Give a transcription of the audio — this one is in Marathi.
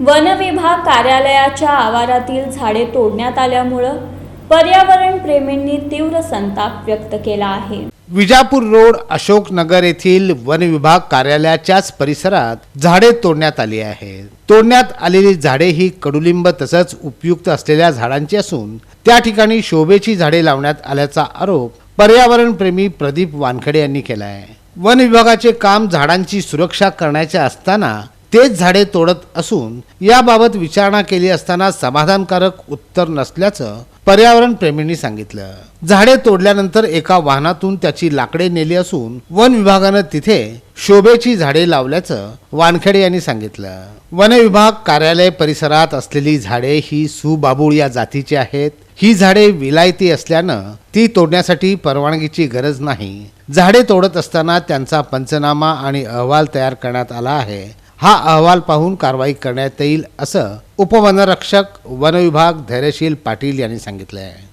वन विभाग कार्यालयाच्या आवारातील झाडे तोडण्यात आल्यामुळं पर्यावरण प्रेमींनी तीव्र संताप व्यक्त केला आहे. विजापूर रोड अशोकनगर येथील वन विभाग कार्यालयाच्याच परिसरात झाडे तोडण्यात आली आहेत तोडण्यात आलेली झाडे ही कडुलिंब तसंच उपयुक्त असलेल्या झाडांची असून त्या ठिकाणी शोभेची झाडे लावण्यात आल्याचा आरोप पर्यावरण प्रेमी प्रदीप वानखडे यांनी केला आहे वन विभागाचे काम झाडांची सुरक्षा करण्याचे असताना तेच झाडे तोडत असून याबाबत विचारणा केली असताना समाधानकारक उत्तर नसल्याचं पर्यावरण प्रेमींनी सांगितलं. झाडे तोडल्यानंतर एका वाहनातून त्याची लाकडे नेली असून वन विभागानं तिथे शोभेची झाडे लावल्याचं वानखेडे यांनी सांगितलं. वन विभाग कार्यालय परिसरात असलेली झाडे ही सुबाबूळ या जातीची आहेत. ही झाडे विलायती असल्यानं ती तोडण्यासाठी परवानगीची गरज नाही. झाडे तोडत असताना त्यांचा पंचनामा आणि अहवाल तयार करण्यात आला आहे. हा अहवाल पाहून कारवाई करण्यात येईल असं उपवनरक्षक वनविभाग धैर्यशील पाटील यांनी सांगितलं आहे